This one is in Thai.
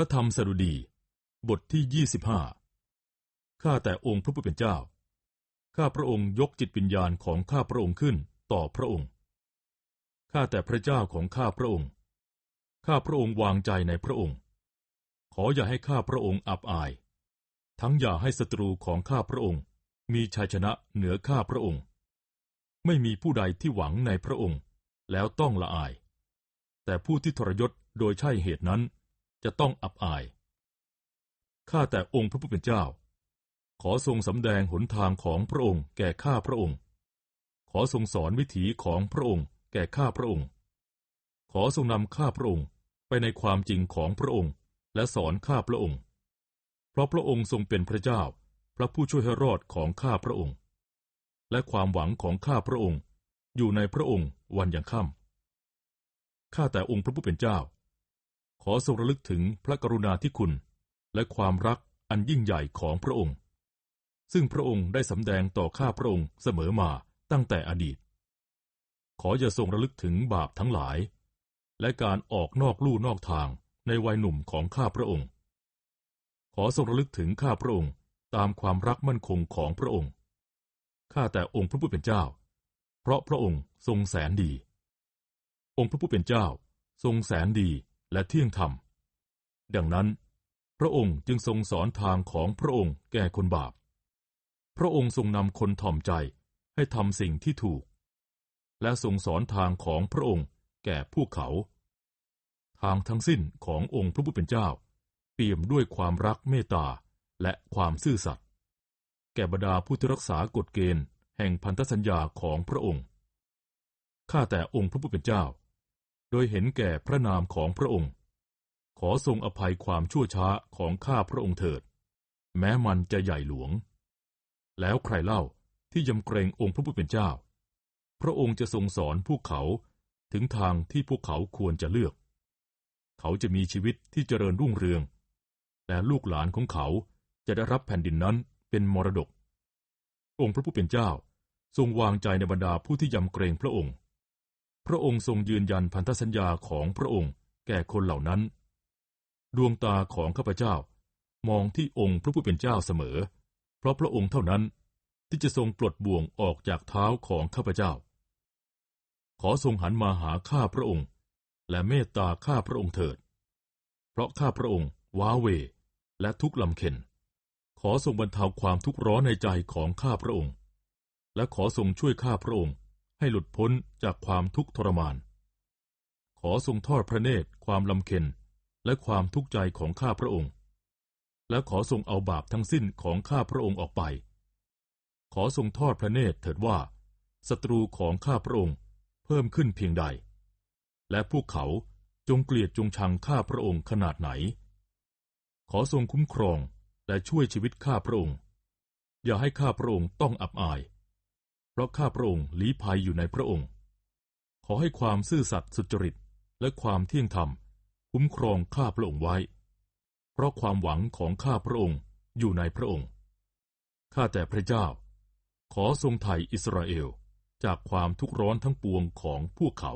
พระธรรมสดุดี บทที่ยี่สิบห้าข้าแต่องค์พระผู้เป็นเจ้า ข้าพระองค์ยกจิตวิญญาณของข้าพระองค์ขึ้นต่อพระองค์ ข้าแต่พระเจ้าของข้าพระองค์ ข้าพระองค์วางใจในพระองค์ ขออย่าให้ข้าพระองค์อับอาย ทั้งอย่าให้ศัตรูของข้าพระองค์ มีชัยชนะเหนือข้าพระองค์ ไม่มีผู้ใดที่หวังในพระองค์ แล้วต้องละอาย แต่ผู้ที่ทรยศโดยใช่เหตุนั้น จะต้องอับอาย ข้าแต่องค์พระผู้เป็นเจ้า ขอทรงสำแดงหนทางของพระองค์แก่ข้าพระองค์ ขอทรงสอนวิถีของพระองค์ แก่ข้าพระองค์ ขอทรงนำข้าพระองค์ไปในความจริงของพระองค์ และสอนข้าพระองค์ เพราะพระองค์ทรงเป็นพระเจ้า พระผู้ช่วยให้รอดของข้าพระองค์ และความหวังของข้าพระองค์อยู่ในพระองค์วันยังค่ำข้าแต่องค์พระผู้เป็นเจ้า อทรงระลึกถึงพระกรุณาธิคุณ และความรักอันยิ่งใหญ่ของพระองค์ ซึ่งพระองค์ได้สำแดงต่อข้าพระองค์เสมอมาตั้งแต่อดีต ขออย่าทรงระลึกถึงบาปทั้งหลาย และการออกนอกลู่นอกทางในวัยหนุ่มของข้าพระองค์ ขอทรงระลึกถึงข้าพระองค์ตามความรักมั่นคงของพระองค์ ข้าแต่องค์พระผู้เป็นเจ้า เพราะพระองค์ทรงแสนดี องค์พระผู้เป็นเจ้า ทรงแสนดี และเที่ยงธรรม ดังนั้น พระองค์จึงทรงสอนทางของพระองค์แก่คนบาป พระองค์ทรงนำคนถ่อมใจให้ทำสิ่งที่ถูก และทรงสอนทางของพระองค์แก่พวกเขา ทางทั้งสิ้นขององค์พระผู้เป็นเจ้า เปี่ยมด้วยความรักเมตตาและความซื่อสัตย์แก่บรรดาผู้ที่รักษากฎเกณฑ์แห่งพันธสัญญาของพระองค์ข้าแต่องค์พระผู้เป็นเจ้า โดยเห็นแก่พระนามของพระองค์ ขอทรงอภัยความชั่วช้าของข้าพระองค์เถิด แม้มันจะใหญ่หลวง แล้วใครเล่าที่ยำเกรงองค์พระผู้เป็นเจ้า พระองค์จะทรงสอนพวกเขาถึงทางที่พวกเขาควรจะเลือก เขาจะมีชีวิตที่เจริญรุ่งเรืองแต่ลูกหลานของเขาจะได้รับแผ่นดินนั้นเป็นมรดก องค์พระผู้เป็นเจ้าทรงวางใจในบรรดาผู้ที่ยำเกรงพระองค์ พระองค์ทรงยืนยันพันธสัญญาของพระองค์แก่คนเหล่านั้น ดวงตาของข้าพเจ้ามองที่องค์พระผู้เป็นเจ้าเสมอ เพราะพระองค์เท่านั้นที่จะทรงปลดบ่วงออกจากเท้าของข้าพเจ้า ขอทรงหันมาหาข้าพระองค์ และเมตตาข้าพระองค์เถิด เพราะข้าพระองค์ว้าเวและทุกลำเข็นขอทรงบรรเทาความทุกข์ร้อนในใจของข้าพระองค์ และขอทรงช่วยข้าพระองค์ ให้หลุดพ้นจากความทุกข์ทรมาน ขอทรงทอดพระเนตรความลำเค็นและความทุกข์ใจของข้าพระองค์ และขอทรงเอาบาปทั้งสิ้นของข้าพระองค์ออกไป ขอทรงทอดพระเนตรเถิดว่าศัตรูของข้าพระองค์เพิ่มขึ้นเพียงใด และพวกเขาจงเกลียดจงชังข้าพระองค์ขนาดไหน ขอทรงคุ้มครองและช่วยชีวิตข้าพระองค์ อย่าให้ข้าพระองค์ต้องอับอาย ราะข้าพระองค์ลี้ภัยอยู่ในพระองค์ ขอให้ความซื่อสัตย์สุจริตและความเที่ยงธรรม คุ้มครองข้าพระองค์ไว้ เพราะความหวังของข้าพระองค์อยู่ในพระองค์ ข้าแต่พระเจ้า ขอทรงไถ่อิสราเอลจากความทุกข์ร้อนทั้งปวงของพวกเขา